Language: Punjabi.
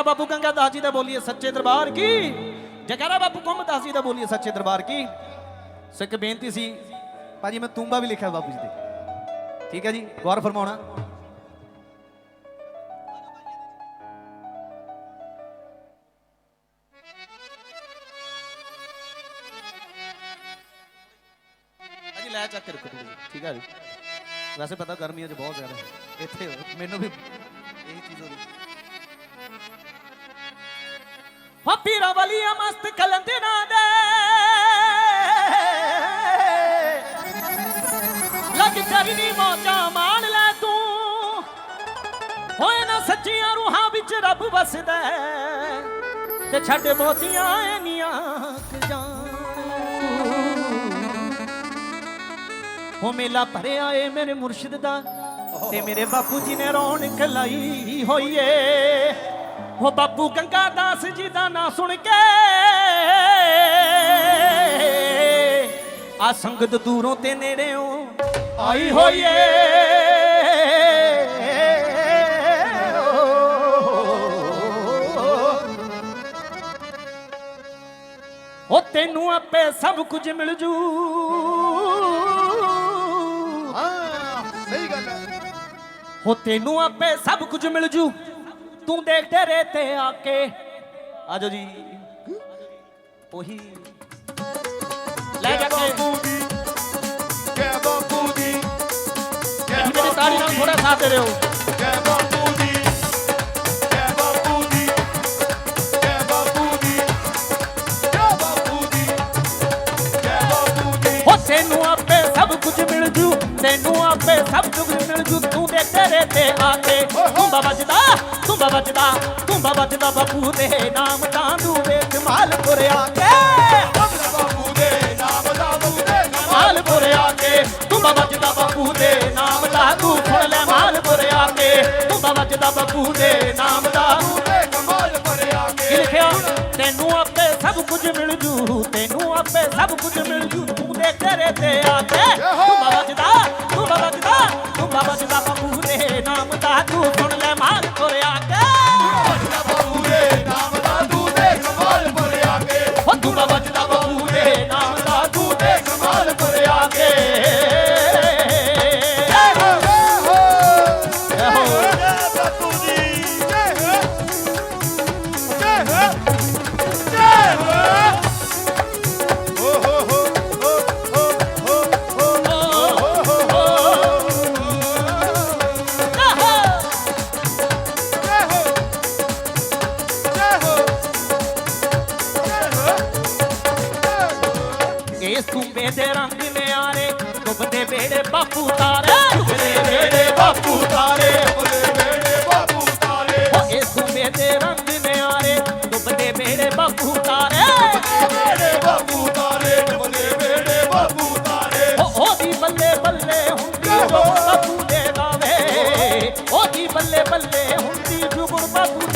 ਜੈਕਾਰਾ ਬਾਪੂ ਗੰਗਾ ਦਾਸ ਜੀ ਦਾ ਬੋਲੀਏ ਸੱਚੇ ਦਰਬਾਰ ਕੀ? ਜੈਕਾਰਾ ਬਾਪੂ ਗੁੰਮ ਦਾਸ ਜੀ ਦਾ ਬੋਲੀਏ ਸੱਚੇ ਦਰਬਾਰ ਕੀ? ਸੋ ਇੱਕ ਬੇਨਤੀ ਸੀ, ਭਾਜੀ ਮੈਂ ਤੂੰਬਾ ਵੀ ਲਿਖਿਆ ਬਾਪੂ ਜੀ ਦੇ ਠੀਕ ਹੈ ਜੀ, ਗੌਰ ਫਰਮਾਉਣਾ। ਲੈ ਚੱਕ ਕੇ ਰੱਖੋ ਥੋੜ੍ਹੀ ਠੀਕ ਹੈ ਜੀ। ਵੈਸੇ ਪਤਾ ਗਰਮੀਆਂ 'ਚ ਬਹੁਤ ਜ਼ਿਆਦਾ ਇੱਥੇ ਮੈਨੂੰ ਵੀ ਇਹੀ ਚੀਜ਼ ਹੋ ਰਹੀ। ਹੋ ਪੀਰਾ ਵਲੀਆ ਮਸਤ ਕਲੰਦਰਾਂ ਦੇ ਲੱਗ ਚਰਨੀ ਮੌਜਾਂ ਮਾਣ ਲੈ ਤੂੰ ਹੋਏ ਨਾ ਸੱਚੀਆਂ ਰੂਹਾਂ ਵਿੱਚ ਰੱਬ ਵਸਦਾ ਤੇ ਛੱਡ ਮੋਤੀਆਂ ਐਨੀਆਂ ਹੋ ਮੇਲਾ ਭਰਿਆ ਏ ਮੇਰੇ ਮੁਰਸ਼ਿਦ ਦਾ ਤੇ ਮੇਰੇ ਬਾਪੂ ਜੀ ਨੇ ਰੌਣਕ ਲਾਈ ਹੋਈ ਏ ਹੋ ਬਾਪੂ ਗੰਗਾ ਦਾਸ ਜੀ ਦਾ ਨਾਂ ਸੁਣ ਕੇ। ਆ ਸੰਗਤ ਦੂਰੋਂ ਤੇ ਨੇੜਿਓਂ ਆਈ ਹੋਈ ਏ ਹੋ ਤੈਨੂੰ ਆਪੇ ਸਭ ਕੁਝ ਮਿਲ ਜੂ। ਹਾਂ ਸਹੀ ਗੱਲ ਹੈ। ਹੋ ਤੈਨੂੰ ਆਪੇ ਸਭ ਕੁਝ ਮਿਲ ਜੂ। ਤੂੰ ਦੇਖ ਤੇਰੇ ਤੇ ਆ ਕੇ ਆਜੋ ਜੀ ਉਹੀ ਲੈ ਜਾ ਕੇ ਦੀ ਜੈ ਬਾਪੂ ਦੀ ਜੈ ਮੇਰੀ ਤਾੜੀ ਨਾਲ ਥੋੜਾ ਸਾਥ ਦੇ ਜੈ ਬਾਪੂ ਦੀ ਜੈ ਬਾਪੂ ਦੀ ਜੈ ਬਾਪੂ ਦੀ ਜੈ ਬਾਪੂ ਦੀ ਜੈ ਬਾਪੂ ਦੀ ਹੋ ਤੈਨੂੰ ਆਪੇ ਸਭ ਕੁਝ ਮਿਲ ਜੂ ਤੈਨੂੰ ਆਪੇ ਸਭ ਕੁਝ ਮਿਲ ਜੂ ਤੂੰ ਦੇ ਤੇਰੇ ਤੇ ਆ ਕੇ ਵੱਜਦਾ ਤੁੰਬਾ ਵੱਜਦਾ ਤੁੰਬਾ ਵੱਜਦਾ ਬਾਪੂ ਦੇ ਨਾਮ ਤਾਂ ਦੂ ਵੇਖ ਮਾਲਪੁਰ ਆ ਕੇ। ਬਾਪੂ ਦੇ ਨਾਮ ਦਾ ਬਾਪੂ ਦੇ ਮਾਲਪੁਰ ਆ ਕੇ ਤੁੰਬਾ ਵੱਜਦਾ ਬਾਪੂ ਦੇ ਨਾਮ ਦਾ ਤੂੰ ਫੜ ਲੈ ਮਾਲਪੁਰ ਆ ਕੇ। ਤੁੰਬਾ ਵੱਜਦਾ ਬਾਪੂ ਦੇ ਨਾਮ ਦਾ ਦੇ ਕਮਾਲ ਭਰਿਆ ਕੀ ਕੇ ਲਿਖਿਆ, ਤੈਨੂੰ ਆਪੇ ਸਭ ਕੁਝ ਮਿਲ ਜੂ, ਤੈਨੂੰ ਆਪੇ ਸਭ ਕੁਝ ਮਿਲ ਜੂ, ਤੂੰ ਦੇ ਤੇਰੇ ਤੇ ਆ ਕੇ। ਹੋ ਇਸ ਦੇ ਰੰਗ ਨਿਆਰੇ ਡੁੱਬਦੇ ਬੇੜੇ ਬਾਪੂ ਤਾਰੇ ਡੁੱਬਦੇ ਬੇੜੇ ਬਾਪੂ ਤਾਰੇ। ਬੋਲੇ ਵੇੜੇ ਬਾਪੂ ਤਾਰੇ ਓ ਇਸ ਤੁੰਬੇ ਦੇ ਰੰਗ ਨਿਆਰੇ ਡੁੱਬਦੇ ਬੇੜੇ ਬਾਪੂ ਤਾਰੇ ਵੇੜੇ ਬਾਪੂ ਤਾਰੇ। ਬੋਲੇ ਵੇੜੇ ਬਾਪੂ ਤਾਰੇ ਓ ਉਹਦੀ ਬੱਲੇ ਬੱਲੇ ਹੁੰਦੀ ਜੁਗਰ ਬਾਪੂ ਦੇ ਗਾਵੇ ਉਹਦੀ ਬੱਲੇ ਬੱਲੇ ਹੁੰਦੀ ਜੁਗਰ ਬਾਪੂ